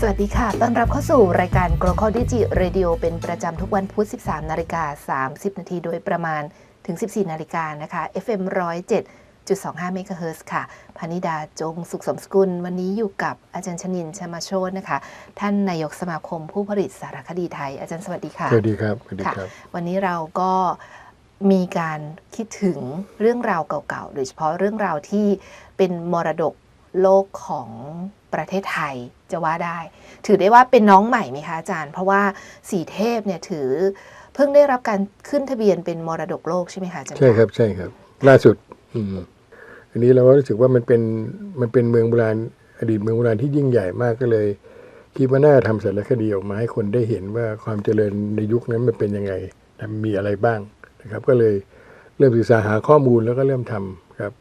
สวัสดีค่ะ ต้อนรับเข้าสู่รายการ g l o c a l Digi Radio เป็นประจำทุกวันพุธ 13 นาฬิกา 30 นาทีโดยประมาณถึง 14 นาฬิกานะคะ FM 107.25เมกะเฮิรตซ์ค่ะ พานิดาจงสุขสมสกุล วันนี้อยู่กับอาจารย์ชนินชมาโชตนะคะ ท่านนายกสมาคมผู้ผลิตสารคดีไทย อาจารย์สวัสดีค่ะ สวัสดีครับสวัสดีครับ วันนี้เราก็มีการคิดถึงเรื่องราวเก่าๆ โดยเฉพาะเรื่องราวที่เป็นมรดกโลกของประเทศไทย จะว่าได้ ถือได้ว่าเป็นน้องใหม่ไหมคะอาจารย์ เพราะว่าสีเทพเนี่ยถือเพิ่งได้รับการขึ้นทะเบียนเป็นมรดกโลกใช่ไหมคะอาจารย์ใช่ครับใช่ครับ ล่าสุดอืมอันนี้เราก็รู้สึกว่ามันเป็นมันเป็นเมืองโบราณอดีตเมืองโบราณที่ยิ่งใหญ่มากก็เลยคิดว่าน่าจะทำสารคดีออกมาให้คนได้เห็นว่าความเจริญในยุคนั้นมันเป็นยังไงนะมีอะไรบ้างนะครับ ก็เลยเริ่มศึกษาหาข้อมูลแล้วก็เริ่มทำครับ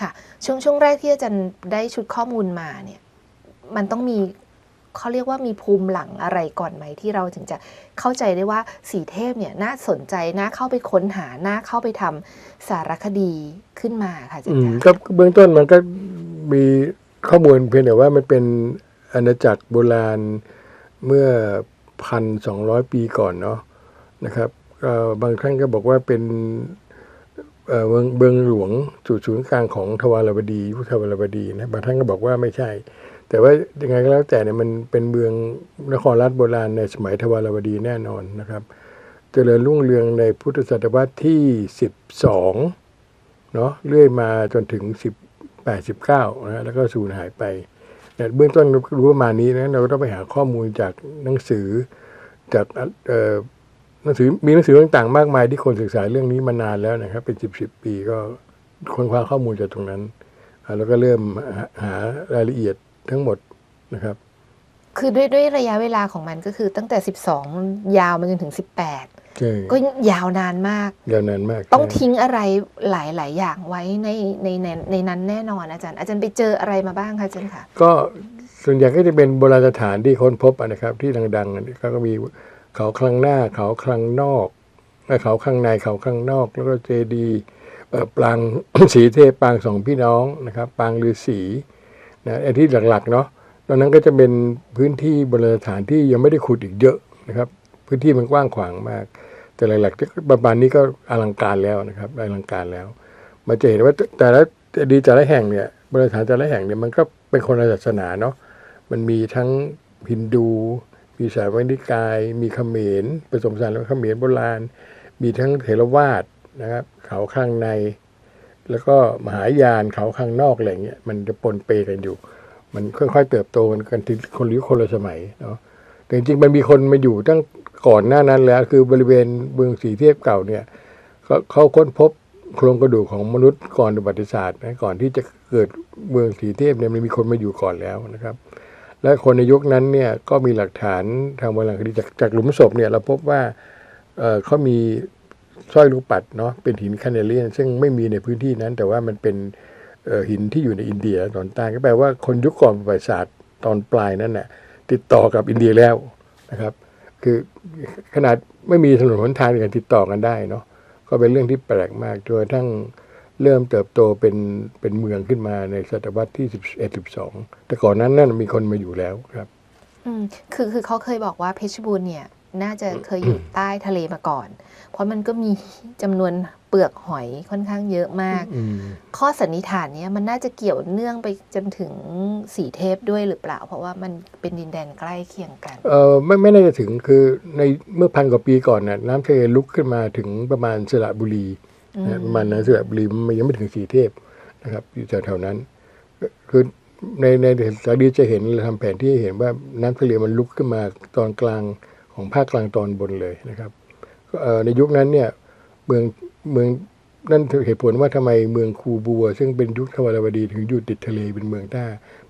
ค่ะ ช่วงช่วงแรกที่อาจารย์ได้ชุดข้อมูลมาเนี่ย มันต้องมีเขาเรียกว่ามีภูมิหลังอะไรก่อนไหมที่เราถึงจะเข้าใจได้ว่าสีเทพเนี่ยน่าสนใจน่าเข้าไปค้นหาน่าเข้าไปทำสารคดีขึ้นมาค่ะอาจารอืย์มคะก็เบื้องต้นมันก็มีข้อมูลเพียงแต่ว่ามันเป็นอาณาจักรโบราณเมื่อพันสองร้อยปีก่อนเนาะนะครับก็บางท่านก็บอกว่าเป็นเอ่อเมืองเมืองหลวงจุดศูนย์กลางของทวารวดีพุทธวารวดีนะบางท่านก็บอกว่าไม่ใช่ แต่ว่ายังไงก็แล้วแต่เนี่ยมันเป็นเมืองนครรัฐโบราณในสมัยทวารวดีแน่นอนนะครับเจริญรุ่งเรืองในพุทธศตวรรษที่สิบสองเนาะเรื่อยมาจนถึง10 89นะฮะแล้วก็สูญหายไปเนี่เบื้องต้นเรารู้ประมาณนี้นะเราก็ต้องไปหาข้อมูลจากหนังสือจากเอ่อหนังสือมีหนังสือต่างๆ มากมายที่คนศึกษาเรื่องนี้มานานแล้วนะครับ เป็น10 10ปีก็ค้นคว้าข้อมูลจากตรงนั้น แล้วก็เริ่มหารายละเอียด ทั้งหมดนะครับ คือด้วยด้วยระยะเวลาของมันก็คือตั้งแต่ 12 ยาวมาจนถึง 18ใช่ก็ยาวนานมาก ยาวนานมาก ต้องใช่ทิ้งอะไรหลายๆอย่างไว้ในในในในนั้นแน่นอนอาจารย์ อาจารย์ไปเจออะไรมาบ้างคะอาจารย์คะก็ส่วนใหญ่ก็จะเป็นโบราณสถานที่ค้นพบอะนะครับ ที่ดังๆอันนี้ก็มีเขาคลังหน้าเขาคลังนอกและเขาข้างในเขาข้างนอก แล้วก็เจดีย์เอ่อปรางสีเทพปรางสองพี่น้องนะครับปรางฤาษี นะไอ้ที่หลักๆเนาะตอนนั้นก็จะเป็นพื้นที่โบราณสถานที่ยังไม่ได้ขุดอีกเยอะนะครับ พื้นที่มันกว้างขวางมาก แต่หลักๆที่ประมาณนี้ก็อลังการแล้วนะครับอลังการแล้วมาจะเห็นว่าแต่ละดีแต่ละแห่งเนี่ยโบราณสถานแต่ละแห่งเนี่ยมันก็เป็นคนละศาสนาเนาะมันมีทั้งฮินดูมีสายวันิกาย มีเขมรผสมผสานแล้วเขมรโบราณ มีทั้งเถรวาทนะครับเขาข้างใน แล้วก็มหายานเขาข้างนอกอะไรเงี้ยมันจะปนเปกันอยู่ มันค่อยๆเติบโตกันกันทีคนละยุคคนละสมัยเนาะแต่จริงๆมันมีคนมาอยู่ตั้งก่อนหน้านั้นแล้ว คือบริเวณเมืองสีเทพเก่าเนี่ยเขาเขาค้นพบโครงกระดูกของมนุษย์ก่อนประวัติศาสตร์นะก่อนที่จะเกิดเมืองสีเทพเนี่ยมันมีคนมาอยู่ก่อนแล้วนะครับ และคนในยุคนั้นเนี่ยก็มีหลักฐานทางโบราณคดีจากจากหลุมศพเนี่ยเราพบว่าเเขามี สร้อยลูกปัดเนาะเป็นหินคาเนเลียน ซึ่งไม่มีในพื้นที่นั้น แต่ว่ามันเป็นเอ่อหินที่อยู่ในอินเดียตอนใต้ก็แปลว่าคนยุคก่อนประวัติศาสตร์ตอนปลายนั้นน่ะติดต่อกับอินเดียแล้วนะครับ คือขนาดไม่มีถนนหนทางในการติดต่อกันได้เนาะก็เป็นเรื่องที่แปลกมากจนกระทั่งเริ่มเติบโตเป็นเป็นเมืองขึ้นมาในศตวรรษที่11 12 แต่ก่อนนั้นนั่นมีคนมาอยู่แล้วครับอืมคือคือเขาเคยบอกว่าเพชรบูรณ์เนี่ย น่าจะเคยอยู่ใต้ทะเลมาก่อนเพ ราะมันก็มีจำนวนเปลือกหอยค่อนข้างเยอะมากอืมข้อสันนิษฐานเนี้ยมันน่าจะเกี่ยวเนื่องไปจนถึงสีเทพด้วยหรือเปล่า เพราะว่ามันเป็นดินแดนใกล้เคียงกัน เออไม่ไม่น่าจะถึงคือในเมื่อพันกว่าปีก่อนน่ะน้ำทะเลลุกขึ้นมาถึงประมาณสระบุรีอืมนะประมาณนั้นสระบุรีมันยังไม่ถึงสีเทพนะครับอยู่แถวๆนั้น คือในในสารดีจะเห็นเราทำแผนที่เห็นว่าน้ำทะเลมันลุกขึ้นมาตอนกลางของภาคกลางตอนบนเลยนะครับเอ่อ ในยุคนั้นเนี่ยเมืองเมืองนั่นเหตุผลว่าทำไมเมืองคูบัว ซึ่งเป็นยุคทวารวดีถึงอยู่ติดทะเลเป็นเมืองท่า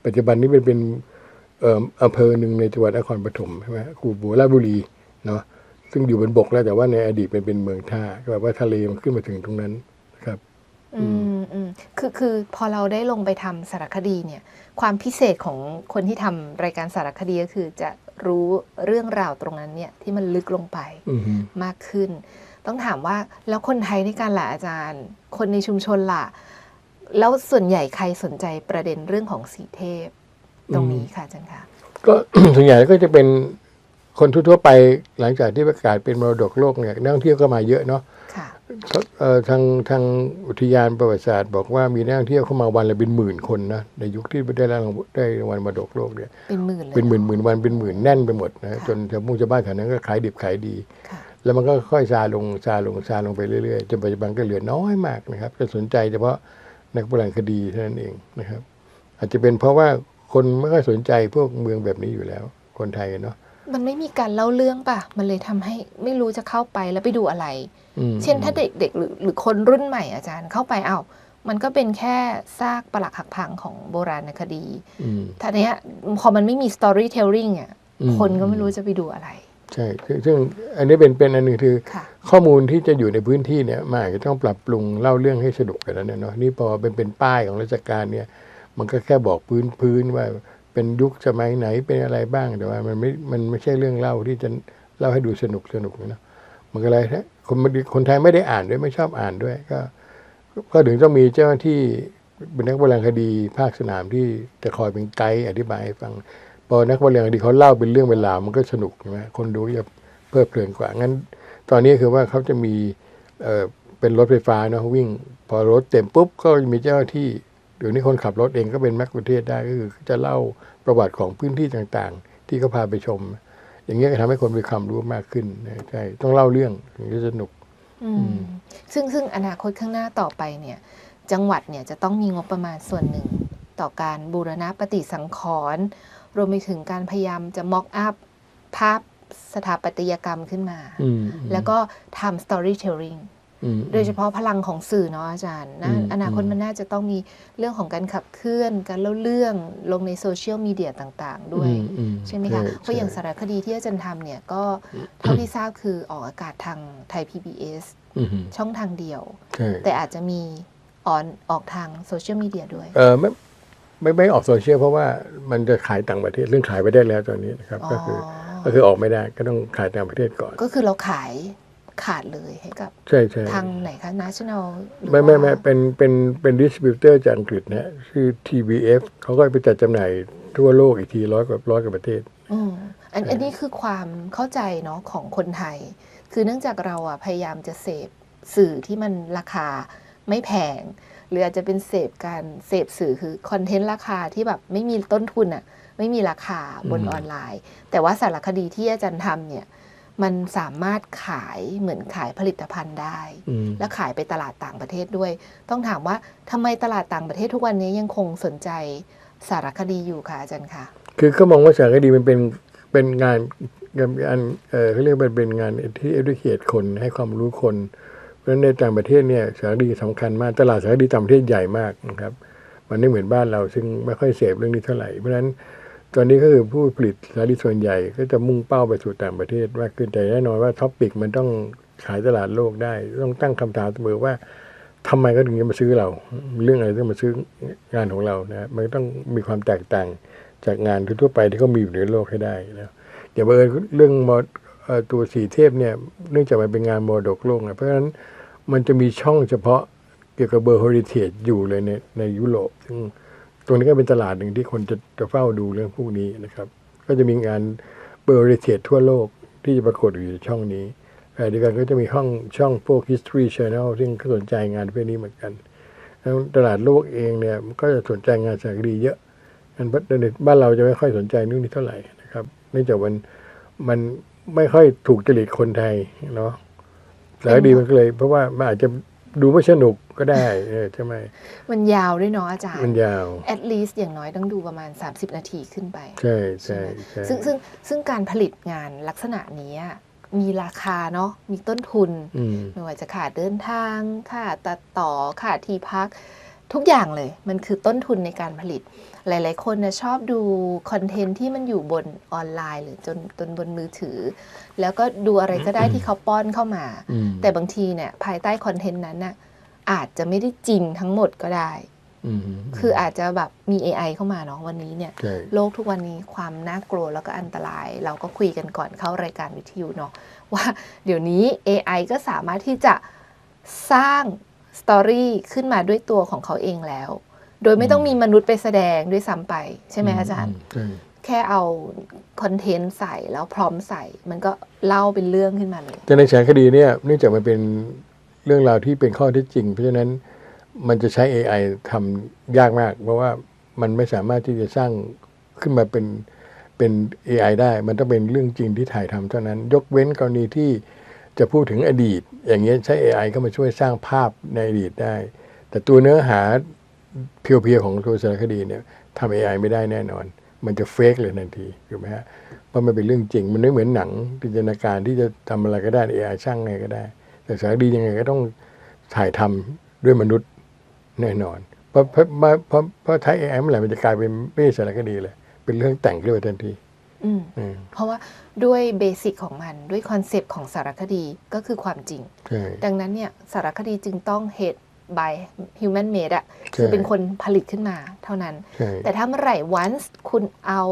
ปัจจุบันนี้เป็นเป็นอำเภอหนึ่งในจังหวัดนครปฐมใช่ไหมคูบัวราชบุรีเนาะซึ่งอยู่บนบกแล้วแต่ว่าในอดีตเป็นเป็นเมืองท่าก็แบบว่าทะเลมันขึ้นมาถึงตรงนั้น อืมอืมคือคือพอเราได้ลงไปทำสารคดีเนี่ย ความพิเศษของคนที่ทำรายการสารคดีก็คือจะรู้เรื่องราวตรงนั้นเนี่ยที่มันลึกลงไปอือฮึมากขึ้น ต้องถามว่าแล้วคนไทยในการล่ะอาจารย์ คนในชุมชนล่ะแล้วส่วนใหญ่ใครสนใจประเด็นเรื่องของสีเทพ ตรงนี้ค่ะอาจารย์คะก็ส่วนใหญ่ก็จะเป็นคนทั่วๆไปหลังจากที่ประกาศเป็นมรดกโลกเนี่ยนักท่องเที่ยวก็มาเยอะเนาะค่ะเอ่อ ทางทางอุทยานประวัติศาสตร์ บอกว่ามีนักท่องเที่ยวเข้ามาวันละเป็นหมื่นคนนะในยุคที่ได้รางวัลได้รางวัลมรดกโลกเนี่ยเป็นหมื่นเลยเป็นหมื่นหมื่นวันเป็นหมื่นแน่นไปหมดนะค่ะจนชาวมุ่งชาวบ้านแถวนั้นก็ขายดิบขายดีค่ะแล้วมันก็ค่อยซาลงซาลงซาลงไปเรื่อยๆจนปัจจุบันก็เหลือน้อยมากนะครับจะสนใจเฉพาะนักโบราณคดีเท่านั้นเองนะครับ อาจจะเป็นเพราะว่าคนไม่ค่อยสนใจพวกเมืองแบบนี้อยู่แล้ว คนไทยเนาะ มันไม่มีการเล่าเรื่องป่ะ มันเลยทำให้ไม่รู้จะเข้าไปแล้วไปดูอะไรอืมเช่นถ้าเด็กๆหรือหรือคนรุ่นใหม่อาจารย์เข้าไปเอ้ามันก็เป็นแค่ซากปรักหักพังของโบราณคดีอืมทีเนี้ยพอมันไม่มี storytelling อะอืมคนก็ไม่รู้จะไปดูอะไร ใช่ซึ่งซึ่งอันนี้เป็นเป็นอันหนึ่งคือค่ะข้อมูลที่จะอยู่ในพื้นที่เนี่ยมันอาจจะต้องปรับปรุงเล่าเรื่องให้สนุกกันแล้วเนี่ยเนาะ นี่พอเป็นเป็นป้ายของราชการเนี่ย มันก็แค่บอกพื้นพื้นว่า เป็นยุคสมัยไหนเป็นอะไรบ้างแต่ว่ามันไม่มันไม่ใช่เรื่องเล่าที่จะเล่าให้ดูสนุกสนุกนะมันก็เลยฮะคนไม่ได้คนไทยไม่ได้อ่านด้วยไม่ชอบอ่านด้วย ก็ ก็ถึงต้องมีเจ้าหน้าที่เป็นนักโบราณคดีภาคสนามที่จะคอยเป็นไกด์อธิบายให้ฟังพอนักโบราณคดีเขาเล่าเป็นเรื่องเป็นราวมันก็สนุกใช่ไหมคนดูจะเพลิดเพลินกว่างั้น ตอนนี้คือว่าเขาจะมีเออเป็นรถไฟฟ้าเนาะวิ่ง พอรถเต็มปุ๊บก็มีเจ้าหน้าที่ เดี๋ยวนี้คนขับรถเองก็เป็นนักประเทศได้ก็คือจะเล่าประวัติของพื้นที่ต่างๆ ที่เขาพาไปชม อย่างเงี้ยก็ทำให้คนมีความรู้มากขึ้นนะใช่ต้องเล่าเรื่องถึงจะสนุกอืมซึ่งซึ่งอนาคตข้างหน้าต่อไปเนี่ย จังหวัดเนี่ยจะต้องมีงบประมาณส่วนหนึ่ง ต่อการบูรณะปฏิสังขรณ์รวมไปถึงการพยายามจะม็อกอัพภาพสถาปัตยกรรมขึ้นมาอืมแล้วก็ทำ storytelling อืม โดยเฉพาะพลังของสื่อเนาะอาจารย์นะอืมอนาคตอืมมันน่าจะต้องมีเรื่องของการขับเคลื่อน การเล่าเรื่องลงในโซเชียลมีเดียต่างๆ ด้วยอือืใช่ไหมคะ เพราะอย่างใช่สารคดีที่อาจารย์ทำเนี่ยก็เท่าที่ทราบคือออกอากาศทางไทย PBS อืมช่องทางเดียวใช่แต่อาจจะมีออนออกทางโซเชียลมีเดียด้วย เออไม่ไม่ไม่ออกโซเชียลเพราะว่ามันจะขายต่างประเทศเรื่องขายไปได้แล้วตอนนี้นะครับก็คือก็คือออกไม่ได้ก็ต้องขายต่างประเทศก่อน ก็คือเราขาย ขาดเลยให้กับใช่ใช่ทางไหนคะ national หรือไม่ไม่ไม่ว่าเป็นเป็นเป็นดิสติบิวเตอร์จากอังกฤษนะฮะชื่อ TBF เขาก็ไปจัดจำหน่ายทั่วโลกอีกทีร้อยกว่าร้อยกว่าประเทศอืมอันอันนี้คือความเข้าใจเนาะของคนไทย คือเนื่องจากเราอะพยายามจะเสพสื่อที่มันราคาไม่แพงหรืออาจจะเป็นเสพการเสพสื่อคือคอนเทนต์ราคาที่แบบไม่มีต้นทุนอะไม่มีราคาบนอืมออนไลน์ แต่ว่าสารคดีที่อาจารย์ทำเนี่ย มันสามารถขายเหมือนขายผลิตภัณฑ์ได้อืมและขายไปตลาดต่างประเทศด้วย ต้องถามว่าทำไมตลาดต่างประเทศทุกวันนี้ยังคงสนใจสารคดีอยู่คะอาจารย์คะคือเขามองว่าสารคดีมันเป็นเป็นงานงานเออเขาเรียกว่าเป็นงานที่ educate คนให้ความรู้คน เพราะฉะนั้นในต่างประเทศเนี่ยสารคดีสำคัญมากตลาดสารคดีต่างประเทศใหญ่มากนะครับ มันไม่เหมือนบ้านเราซึ่งไม่ค่อยเสพเรื่องนี้เท่าไหร่เพราะฉะนั้น ตอนนี้ก็คือผู้ผลิตสารคดีส่วนใหญ่ก็จะมุ่งเป้าไปสู่ต่างประเทศมากขึ้นแต่แน่นอนว่าท็อปปิกมันต้องขายตลาดโลกได้ ต้องตั้งคำถามเสมอว่าทำไมก็ถึงจะมาซื้อเรา เรื่องอะไรต้องมาซื้องานของเรานะมันต้องมีความแตกต่างจากงานทั่วไปที่เขามีอยู่ในโลกให้ได้นะอย่างบังเอิญเรื่องมอตัวสีเทพเนี่ยเนื่องจากมันเป็นงานมรดกโลกนะเพราะฉะนั้นมันจะมีช่องเฉพาะเกี่ยวกับเบอร์เฮอริเทจอยู่เลยในในยุโรปซึ่ง รงนี้ก็เป็นตลาดหนึ่งที่คนจะจะเฝ้าดูเรื่องพวกนี้นะครับ ก็จะมีงานเบอร์ริเทจทั่วโลกที่จะปรากฏอยู่ในช่องนี้แต่เดียวกันก็จะมีห้องช่องพวก history channel ซึ่งสนใจงานพวกนี้เหมือนกันแล้วตลาดโลกเองเนี่ยก็จะสนใจงานสารคดีเยอะอันในบ้านเราจะไม่ค่อยสนใจเรื่องนี้เท่าไหร่นะครับเนื่องจากมันมันไม่ค่อยถูกจริตคนไทยเนาะสารคดีมันก็เลย เพราะว่ามันอาจจะ ดูไม่สนุกก็ได้เออใช่ไหมมันยาวด้วยเนาะอาจารย์ มันยาว at least อย่างน้อยต้องดูประมาณ 30 นาทีขึ้นไป ใช่ใช่ใช่ซึ่งซึ่งซึ่งการผลิตงานลักษณะนี้อะมีราคาเนาะมีต้นทุนอืมไม่ว่าจะค่าเดินทางค่าตัดต่อค่าที่พัก ทุกอย่างเลย มันคือต้นทุนในการผลิต หลาย ๆ คนนะชอบดูคอนเทนต์ที่มันอยู่บนออนไลน์ หรือจนจนบนมือถือ แล้วก็ดูอะไรก็ได้ที่เขาป้อนเข้ามาอืมแต่บางทีเนี่ยภายใต้คอนเทนต์นั้นน่ะอาจจะไม่ได้จริงทั้งหมดก็ได้อืมคืออาจจะแบบมี AI เข้ามาเนาะวันนี้เนี่ยใช่โลกทุกวันนี้ความน่ากลัวแล้วก็อันตราย เราก็คุยกันก่อนเข้ารายการวิทยุเนาะว่าเดี๋ยวนี้ AI ก็สามารถที่จะสร้างสตอรี่ขึ้นมาด้วยตัวของเขาเองแล้ว โดยไม่ต้องมีมนุษย์ไปแสดงด้วยซ้ำไป ใช่ไหมอาจารย์ใช่แค่เอาคอนเทนต์ใส่แล้วพร้อมใส่ มันก็เล่าเป็นเรื่องขึ้นมาเลยแต่ในสารคดีเนี่ยเนื่องจากมันเป็นเรื่องราวที่เป็นข้อเท็จจริง เพราะฉะนั้นมันจะใช้ AI ทำยากมาก เพราะว่ามันไม่สามารถที่จะสร้างขึ้นมาเป็นเป็น AI ได้ มันต้องเป็นเรื่องจริงที่ถ่ายทำเท่านั้น ยกเว้นกรณีที่จะพูดถึงอดีต อย่างเงี้ยใช้ AI ก็มาช่วยสร้างภาพในอดีตได้ แต่ตัวเนื้อหา เพียวๆของตัวสารคดีเนี่ยทำ AI ไม่ได้แน่นอน มันจะเฟกเลยทันทีถูกไหมฮะเพราะมันเป็นเรื่องจริง มันไม่เหมือนหนังจินตนาการที่จะทำอะไรก็ได้ AI ช่างไงก็ได้ แต่สารคดียังไงก็ต้องถ่ายทำด้วยมนุษย์แน่นอน เพราะเพราะเพราะเพราะเพราะใช้ AI เมื่อไหร่มันจะกลายเป็นไม่ใช่สารคดีเลยเป็นเรื่องแต่งขึ้นมาทันทีอืมอืมเพราะว่าด้วยเบสิกของมันด้วยคอนเซปต์ของสารคดีก็คือความจริงใช่ดังนั้นเนี่ยสารคดีจึงต้อง head by human made อะใช่คือเป็นคนผลิตขึ้นมาเท่านั้นใช่แต่ถ้าเมื่อไหร่ once คุณเอา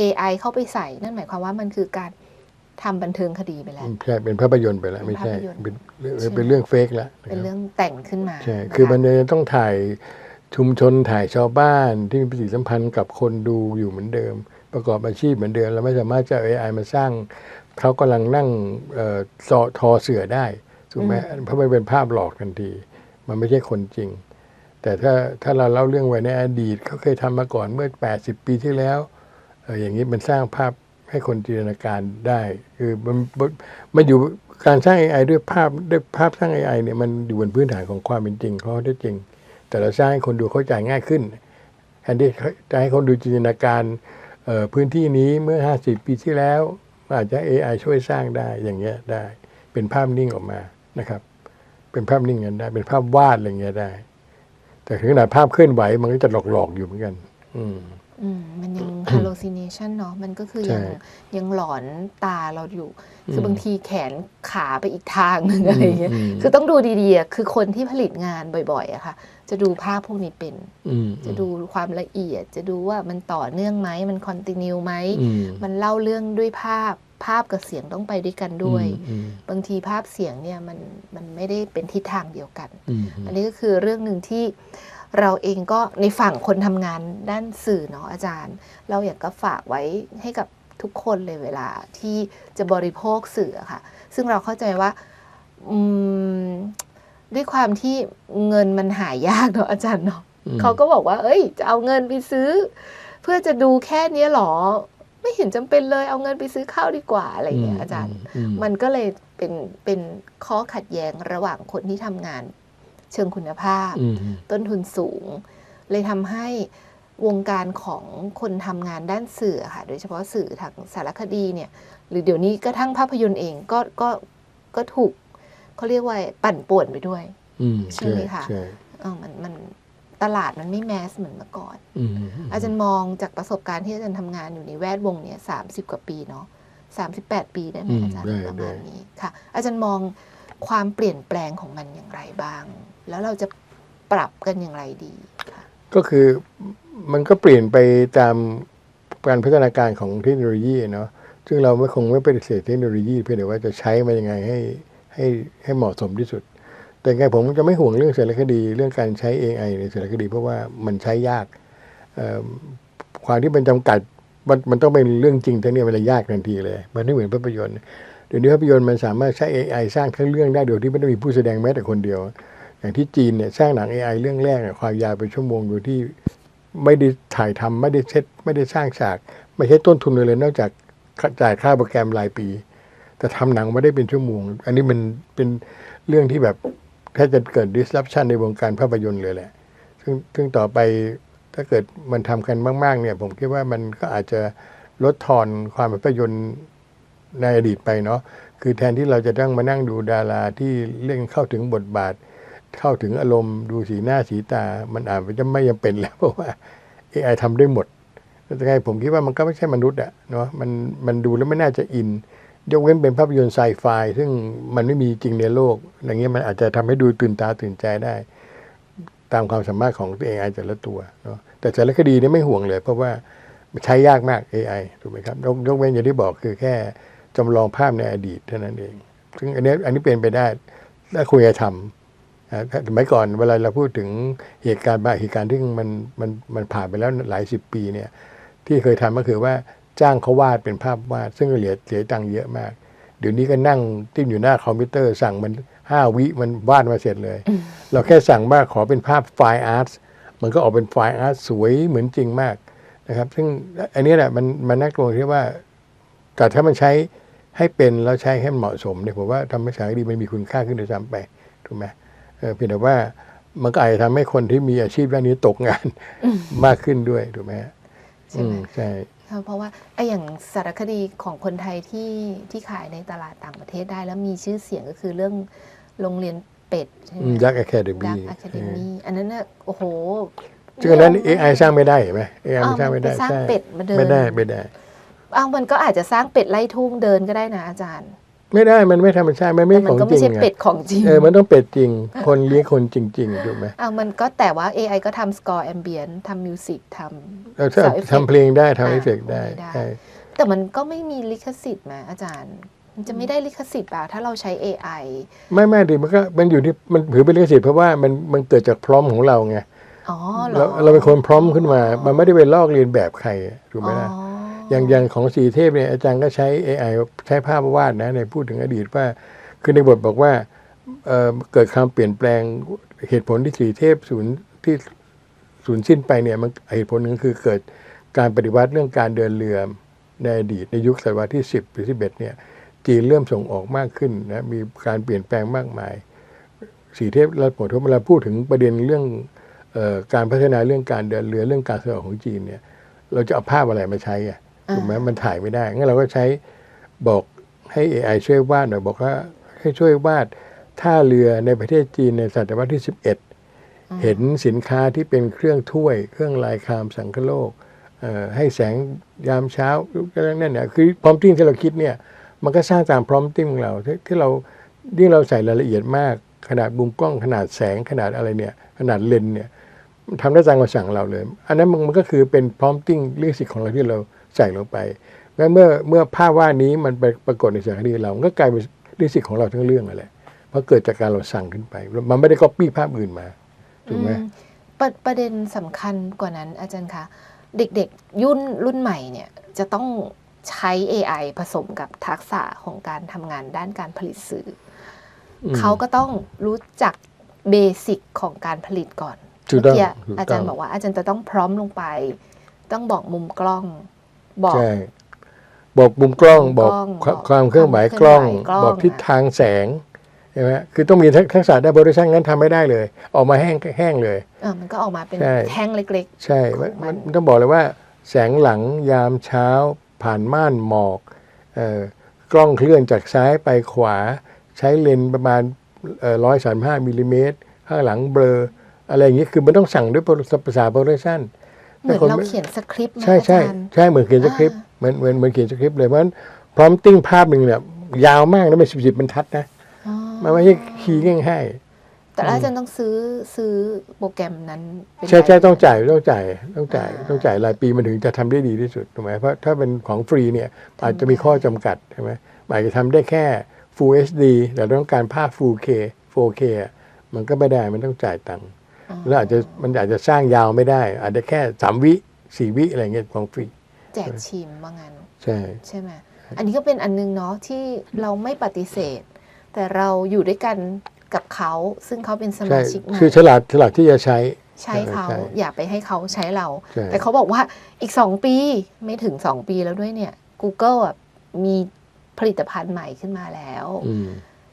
AI เข้าไปใส่ นั่นหมายความว่ามันคือการทำบันเทิงคดีไปแล้วใช่เป็นภาพยนตร์ไปแล้วไม่ใช่เป็นภาพยนตร์เป็นเรื่องใช่ไหมเป็นเรื่องเฟกแล้วะเป็นคบเรื่องแต่งขึ้นมาใช่ะะคือมันจะต้องถ่ายชุมชนถ่ายชาวบ้านที่มีปฏิสัมพันธ์กับคนดูอยู่เหมือนเดิม ประกอบอาชีพเหมือนเดิมเราไม่สามารถจะเอา AI มาสร้างเขากำลังนั่งเอ่อซอทอเสือได้ถูกไหมเพราะมันเป็นภาพหลอกทันที มันไม่ใช่คนจริง แต่ถ้าถ้าเราเล่าเรื่องไว้ในอดีตเขาเคยทำมาก่อนเมื่อ 80 ปีที่แล้วอย่างนี้มันสร้างภาพให้คนจินตนาการได้ คือมันมันอยู่การสร้าง AI ด้วยภาพด้วยภาพสร้าง AI เนี่ยมันอยู่บนพื้นฐานของความเป็นจริงเข้อเท็จจริง แต่เราสร้างให้คนดูเข้าใจง่ายขึ้นแทนที่จะให้คนดูจินตนาการพื้นที่นี้เมื่อ 50 ปีที่แล้วอาจจะ AI ช่วยสร้างได้อย่างเงี้ยได้ เป็นภาพนิ่งออกมานะครับ เป็นภาพนิ่งกันได้ เป็นภาพวาดอะไรเงี้ยได้ แต่ถึงขนาดภาพเคลื่อนไหวมันก็จะหลอกๆอยู่เหมือนกัน อืมอืมมันยัง hallucination เนาะมันก็คือใช่ยังยังหลอนตาเราอยู่อืมคือบางทีแขนขาไปอีกทางหนึ่งอะไรเงี้ยอืมคือต้องดูดีๆอะคือคนที่ผลิตงานบ่อยๆอะค่ะ จะดูภาพพวกนี้เป็นอืมจะดูความละเอียด จะดูว่ามันต่อเนื่องไหม มันคอนติเนียไหมอืมมันเล่าเรื่องด้วยภาพ ภาพกับเสียงต้องไปด้วยกันด้วยอืมบางทีภาพเสียงเนี่ยมันมันไม่ได้เป็นทิศทางเดียวกันอืมอันนี้ก็คือเรื่องหนึ่งที่เราเองก็ในฝั่งคนทำงานด้านสื่อเนาะอาจารย์ เราอยากก็ฝากไว้ให้กับทุกคนเลยเวลาที่จะบริโภคสื่ออะค่ะ ซึ่งเราเข้าใจว่าอืมด้วยความที่เงินมันหายากเนาะอาจารย์เนาะอืมเขาก็บอกว่า เอ้ย จะเอาเงินไปซื้อ เพื่อจะดูแค่เนี้ยหรอ ไม่เห็นจำเป็นเลยเอาเงินไปซื้อข้าวดีกว่าอะไรอย่างเงี้ยอาจารย์อืมมันก็เลยเป็นเป็นข้อขัดแย้งระหว่างคนที่ทำงาน เชิงคุณภาพอืมต้นทุนสูง เลยทำให้วงการของคนทำงานด้านสื่อค่ะโดยเฉพาะสื่อทางสารคดีเนี่ยหรือเดี๋ยวนี้กระทั่งภาพยนตร์เองก็ก็ก็ถูกเขาเรียกว่าปั่นป่วนไปด้วยอืมใช่ไหมคะใช่เออมันมัน ตลาดมันไม่แมสเหมือนเมื่อก่อนอืมอาจารย์มองจากประสบการณ์ที่อาจารย์ทำงานอยู่ในแวดวงเนี่ยสามสิบกว่าปีเนาะสามสิบแปดปีได้ไหมอืมอาจารย์ได้ประได้มาณนี้ค่ะ อาจารย์มองความเปลี่ยนแปลงของมันอย่างไรบ้าง แล้วเราจะปรับกันอย่างไรดีค่ะก็คือมันก็เปลี่ยนไปตามการพัฒนาการของเทคโนโลยีเนาะซึ่งเราไม่คงไม่ปฏิเสธเทคโนโลยีเพียงแต่ว่าจะใช้มันยังไงให้ให้ให้เหมาะสมที่สุด แต่ไงผมจะไม่ห่วงเรื่องสารคดีเรื่องการใช้ AI ในสารคดี เพราะว่ามันใช้ยากความที่มันจำกัดมันมันต้องเป็นเรื่องจริงทั้งนี้มันเลยยากทันทีเลย มันไม่เหมือนภาพยนตร์เดี๋ยวนี้ภาพยนตร์มันสามารถใช้ AI สร้างทั้งเรื่องได้โดยที่ไม่ต้องมีผู้แสดงแม้แต่คนเดียว อย่างที่จีนเนี่ยสร้างหนัง AI เรื่องแรกเนี่ยความยาวเป็นชั่วโมงโดยที่ไม่ได้ถ่ายทำไม่ได้เซตไม่ได้สร้างฉาก ไม่ใช่ต้นทุนเลยเลย นอกจากจ่ายค่าโปรแกรมรายปี แต่ทำหนังไม่ได้เป็นชั่วโมง อันนี้มันเป็นเรื่องที่แบบ ถ้าจะเกิด disruption ในวงการภาพยนตร์เลยแหละ ซึ่งซึ่งต่อไปถ้าเกิดมันทำกันมาก ๆ เนี่ย ผมคิดว่ามันก็อาจจะลดทอนความเป็นภาพยนตร์ในอดีตไปเนาะ คือแทนที่เราจะต้องมานั่งดูดาราที่เล่นเข้าถึงบทบาท เข้าถึงอารมณ์ดูสีหน้าสีตา มันอาจจะไม่ยังเป็นแล้วเพราะว่า AI ทำได้หมดแต่ไงผมคิดว่ามันก็ไม่ใช่มนุษย์อะเนาะ มันมันดูแล้วไม่น่าจะอิน ยกเว้นเป็นภาพยนตร์ไซไฟซึ่งมันไม่มีจริงในโลกอย่างเงี้ยมันอาจจะทำให้ดูตื่นตาตื่นใจได้ ตามความสามารถของตัวเอง AI แต่ละตัวเนาะแต่สารคดีเนี่ยไม่ห่วงเลย เพราะว่าใช้ยากมาก AI ถูกไหมครับยกยกเว้นอย่างที่บอกคือแค่จำลองภาพในอดีตเท่านั้นเอง ซึ่งอันนี้อันนี้เป็นไปได้ถ้าคุยจะทำสมัยก่อนเวลาเราพูดถึงเหตุการณ์บางเหตุการณ์ที่มันมันมันผ่านไปแล้วหลายสิบปีเนี่ยทที่เคยทำก็คือว่า จ้างเขาวาดเป็นภาพวาด ซึ่งเหลือเสียตังค์เยอะมาก เดี๋ยวนี้ก็นั่งติ้มอยู่หน้าคอมพิวเตอร์สั่งมันห้าวิมันวาดมาเสร็จเลย เราแค่สั่งว่าขอเป็นภาพไฟล์อาร์ตมันก็ออกเป็นไฟล์อาร์ตสวยเหมือนจริงมากนะครับ ซึ่งอันนี้แหละมันมันน่ากลัวที่ว่า แต่ถ้ามันใช้ให้เป็นแล้วใช้ให้มันเหมาะสมเนี่ยผมว่าทำให้สารคดีมันมีคุณค่าขึ้นโดยซ้ำไปถูกไหมเออเพียงแต่ว่ามันก็อาจจะทำให้คนที่มีอาชีพด้านนี้ตกงานมากขึ้นด้วยถูกไหมฮะใช่ไหมอืมใช่ค่ะ เพราะว่าไอ้อย่างสารคดีของคนไทยที่ที่ขายในตลาดต่างประเทศได้ แล้วมีชื่อเสียงก็คือเรื่องโรงเรียนเป็ดใช่ไหมยักษ์อะคาเดดัมี่กอะคาเดมี่อันนั้นน่ะโอ้โหซึ่งอันนั้น AI สร้างไม่ได้เห็นไหม AI มันสร้างไม่ได้อ้าวมันไปสร้างใช่เป็ดมาเดินไม่ได้ไม่ได้อ้าวมันก็อาจจะสร้างเป็ดไล่ทุ่งเดินก็ได้นะอาจารย์ ไม่ได้มันไม่ธรรมชาติมันไม่แต่ขมันองก็จไม่ริงใช่ไงเป็ดของจริงเออมันต้องเป็ดจริง คนเลี้ยงคนจริงๆถูกไหมอ้าวมันก็แต่ว่า AI ก็ทำสกอร์แอมเบียนทำมิวสิกทำ เราถ้า sound effect ทำเพลงได้ทำอ่าเอฟเฟกต์ได้พวกนี้ได้ ใช่แต่มันก็ไม่มีลิขสิทธิ์ไหมอาจารย์ มันจะไม่ได้ลิขสิทธิ์เปล่าถ้าเราใช้ AI ไม่ไม่ดิมันก็มันอยู่ที่มันถือเป็นลิขสิทธิ์เพราะว่ามันมันเกิดจากพร้อมของเราไงอ๋อเหรเราอเราเป็นคนพร้อมขึ้นมา มันไม่ได้เป็นลอกเรียนแบบใครถูกไหมอ๋อล่ะอ ย่างอย่างของสีเทพเนี่ยอาจารย์ก็ใช้ AI ใช้ภาพวาดนะในพูดถึงอดีตว่า คือในบทบอกว่าเเกิดความเปลี่ยนแปลงเหตุผลที่สีเทพศูนย์ที่สูญสิ้นไปเนี่ยมันเหตุผลหนึ่งคือเกิดการปฏิวัติเรื่องการเดินเรือในอดีตในยุคศตวรรษที่ 10 หรือ 11 เนี่ยจีนเริ่มส่งออกมากขึ้นนะมีการเปลี่ยนแปลงมากมาย สีเทพเราหมดทุกเวลาพูดถึงประเด็นเรื่องออการพัฒนาเรื่องการเดินเรือเรื่องการส่งออกของจีนเนี่ยเราจะเอาภาพอะไรมาใช้อะ ถูกไหมมันถ่ายไม่ได้งั้นเราก็ใช้บอกให้ AI ช่วยวาดหน่อยบอกว่าให้ช่วยวาดท่าเรือในประเทศจีนในศตวรรษที่ 11 เห็นสินค้าที่เป็นเครื่องถ้วย เครื่องลายครามสังคโลกเอ่อให้แสงยามเช้านั่นเนี่ยคือพร้อมติ้งที่เราคิดเนี่ยมันก็สร้างตามพร้อมติ้งของเราที่ที่เรายิ่งเราใส่รายละเอียดมาก ขนาดมุมกล้องขนาดแสงขนาดอะไรเนี่ย ขนาดเลนส์เนี่ยมันทำได้ตามคำสั่งเราเลย อันนั้นมันมันก็คือเป็นพร้อมติ้งลิขสิทธิ์ของเราที่เรา ใส่ลงไปงั้นเมื่อเมื่อภาพวาดนี้มันไปปรากฏในสารคดีเรามันก็กลายเป็นลิขสิทธิ์ของเราทั้งเรื่องนั่นแหละเพราะเกิดจากการเราสั่งขึ้นไป มันไม่ได้ก๊อปปี้ภาพอื่นมาถูกไหมอืมประประเด็นสำคัญกว่านั้นอาจารย์คะเด็กๆ ยุ่นรุ่นใหม่เนี่ยจะต้องใช้ AI ผสมกับทักษะของการทำงานด้านการผลิตสื่ออมเขาก็ต้องรู้จักเบสิกของการผลิตก่อนถูกต้องเมื่อกี้ถูกต้องอาจารย์บอกว่าอาจารย์จะต้องพร้อมลงไป ต้องบอกมุมกล้อง บอก ใช่บอกมุมกล้องมุมบอกกล้องความบอกความเคลื่อนไหวความกล้องเคลื่อนไหวกล้อง บอกทิศอะทางแสงใช่ไหมคือต้องมีทักทักษะด้านโปรดักชันงั้นทำไม่ได้เลย ออกมาแห้งแห้งเลยเออมันก็ออกมาเป็นใช่แท่งเล็กใช่ของมันมันมันต้องบอกเลยว่า แสงหลังยามเช้า ผ่านม่านหมอกเอ่อกล้องเคลื่อนจากซ้ายไปขวา ใช้เลนส์ประมาณร้อยสามห้ามิลลิเมตรข้างหลังเบลออะไรอย่างนี้คือมันต้องสั่งด้วยภาษาโปรดักชันๆ เหมือนเราเขียนสคริปต์นะใช่อาใช่จารย์ใช่เหมือนเขียนสคริปต์เหมือนเหมือนเหมือนเขียนสคริปต์เลยเพราะฉะนั้นพร้อมติ้งภาพหนึ่งเนี่ยยาวมากนะเป็นสิบสิบบรรทัดนะอ๋อมันไม่ใช่คีย์ง่ายแต่แล้วอาจารย์ต้องซื้อซื้อโปรแกรมนั้นเป็นๆใช่ใช่รายต้องจ่ายต้องจ่ายต้องจ่ายอ่าต้องจ่ายรายปีมันถึงจะทำได้ดีที่สุดถูกไหมเพราะถ้าเป็นของฟรีเนี่ยอาจจะมีข้อจำกัดใช่ไหมอาจจะทำได้แค่ Full HD แต่ต้องการภาพ 4K 4K อะมันก็ไม่ได้มันต้องจ่ายตังค์อ๋อ แล้วอาจจะมันอาจจะสร้างยาวไม่ได้ อาจจะแค่สามวิสี่วิอะไรเงี้ยของฟรีแจกชิมว่างั้นใช่ใช่ไหมอันนี้ก็เป็นอันนึงเนาะที่เราไม่ปฏิเสธ แต่เราอยู่ด้วยกันกับเขาซึ่งเขาเป็นสใช่มาชิกใหม่คือฉลาดฉลาดที่จะใช้ใช้เขาใช่อย่าไปให้เขาใช้เราใช่แต่เขาบอกว่าอีกสองปีไม่ถึงสองปีแล้วด้วยเนี่ย Google อะมีผลิตภัณฑ์ใหม่ขึ้นมาแล้วอืม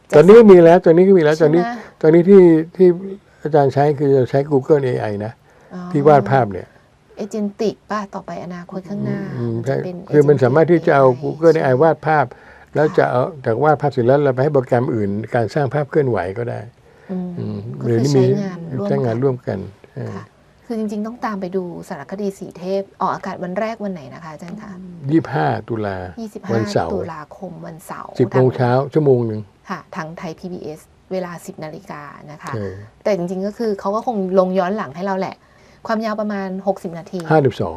จะตอนนี้ก็มีแล้วตอนนี้ก็มีแล้วตอนนี้ใช่ไหมตอนนี้ที่ที่ อาจารย์ใช้คือจะใช้ Google AI นะ อ๋อที่วาดภาพเนี่ย เอเจนติกป่ะต่อไปอนาคตข้างหน้าอืมมันใช่จะเป็นคือมัน agentic สามารถที่จะเอา AI Google ใช่ AI วาดภาพ แล้วจะเอาจากวาดภาพเสร็จแล้วเราไปให้โปรแกรมอื่น การสร้างภาพเคลื่อนไหวก็ได้อืมอืมก็หรือคือนี่ใช้มีงานร่วมใช้งานกันร่วมกันใช่ค่ะ คือจริง ๆ ต้องตามไปดูสารคดีสีเทพ ออกอากาศวันแรกวันไหนนะคะอาจารย์คะยี่ห้าตุลาวันเสา25 ร์ตุลาคมวันเสาร์สิบโมงเช้าชั่วโมงหนึ่ง ค่ะทางไทย PBS เวลา 10นาฬิกานะคะใช่แต่จริงๆก็คือเขาก็คงลงย้อนหลังให้เราแหละ ความยาวประมาณ 60 นาทีห้าสิบสอง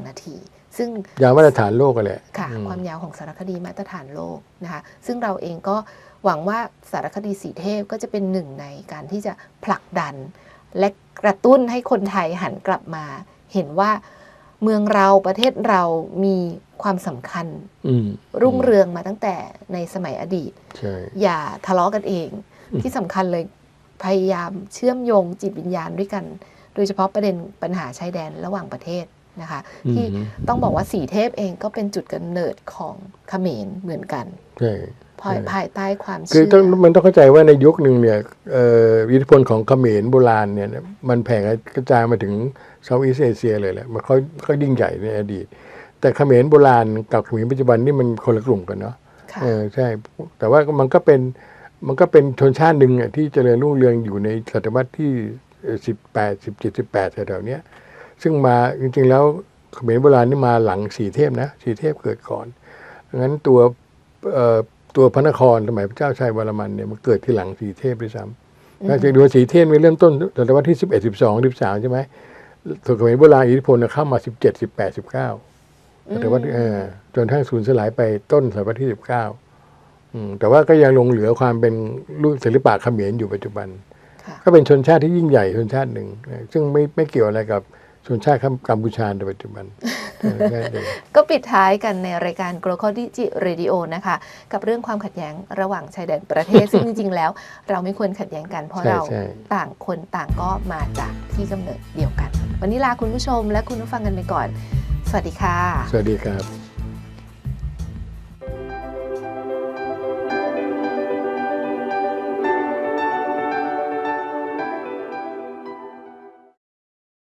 52 นาที ซึ่งยาวมาตรฐานโลกกันแหละค่ะอืมความยาวของสารคดีมาตรฐานโลกนะคะ ซึ่งเราเองก็หวังว่าสารคดีสีเทพก็จะเป็นหนึ่งในการที่จะผลักดัน และกระตุ้นให้คนไทยหันกลับมา เห็นว่าเมืองเราประเทศเรามีความสำคัญอืมรุ่งเรืองมาตั้งแต่ในสมัยอดีตใช่อย่าทะเลาะกันเองอืม ที่สำคัญเลยพยายามเชื่อมโยงจิตวิญญาณด้วยกัน โดยเฉพาะประเด็นปัญหาชายแดนระหว่างประเทศนะคะที่อืมต้องบอกว่าสีเทพเองก็เป็นจุดกำเนิดของเขมรเหมือนกันใช่ภายใช่ภายใต้ความคือเชื่อต้องมันต้องเข้าใจว่าในยุคหนึ่งเนี่ยเอ่ออิทธิพลของเขมรโบราณเนี่ยมันแผ่กระจายมาถึงเซาท์อีสเอเชียเลยแหละมันเขาเขายิ่งใหญ่ในอดีต แต่เขมรโบราณกับเขมรปัจจุบันนี่มันคนละกลุ่มกันเนาะค่ะเออใช่แต่ว่ามันก็เป็น มันก็เป็นชนชาติหนึ่งอะที่เจริญรุ่งเรืองอยู่ในศตวรรษที่สิบแปดสิบเจ็ดสิบแปดแถวๆเนี้ยซึ่งมาจริงๆแล้วเขมรโบราณนี่มาหลังสีเทพนะสีเทพเกิดก่อนงั้นตัวเอ่อตัวพระนครสมัยพระเจ้าชัยวรมันเนี่ยมันเกิดที่หลังสีเทพด้วยซ้ำน่าจะดูว่าสีเทพมันเริ่มต้นศตวรรษที่สิบเอ็ดสิบสองสิบสามใช่ไหมส่วนเขมรโบราณอิทธิพลเนี่ยเข้ามาสิบเจ็ดสิบแปดสิบเก้าแต่ว่าเออจนทั้งสูญสลายไปต้นศตวรรษที่สิบเก้า แต่ว่าก็ยังลงเหลือความเป็นรูปศิลปะเขมรอยู่ปัจจุบันค่ะก็เป็นชนชาติที่ยิ่งใหญ่ชนชาติหนึ่งนะซึ่งไม่ไม่เกี่ยวอะไรกับชนชาติกัมพูชาในปัจจุบันเออแค่นั้นเองก็ปิดท้ายกันในรายการ g l o c a l Digi Radio นะคะ กับเรื่องความขัดแย้งระหว่างชายแดนประเทศ ซึ่งจริง ๆ แล้ว เราไม่ควรขัดแย้งกันเพราะใช่เราใช่ต่างคนต่างก็มาจากที่กำเนิดเดียวกัน วันนี้ลาคุณผู้ชมและคุณผู้ฟังกันไปก่อน สวัสดีค่ะ สวัสดีครับ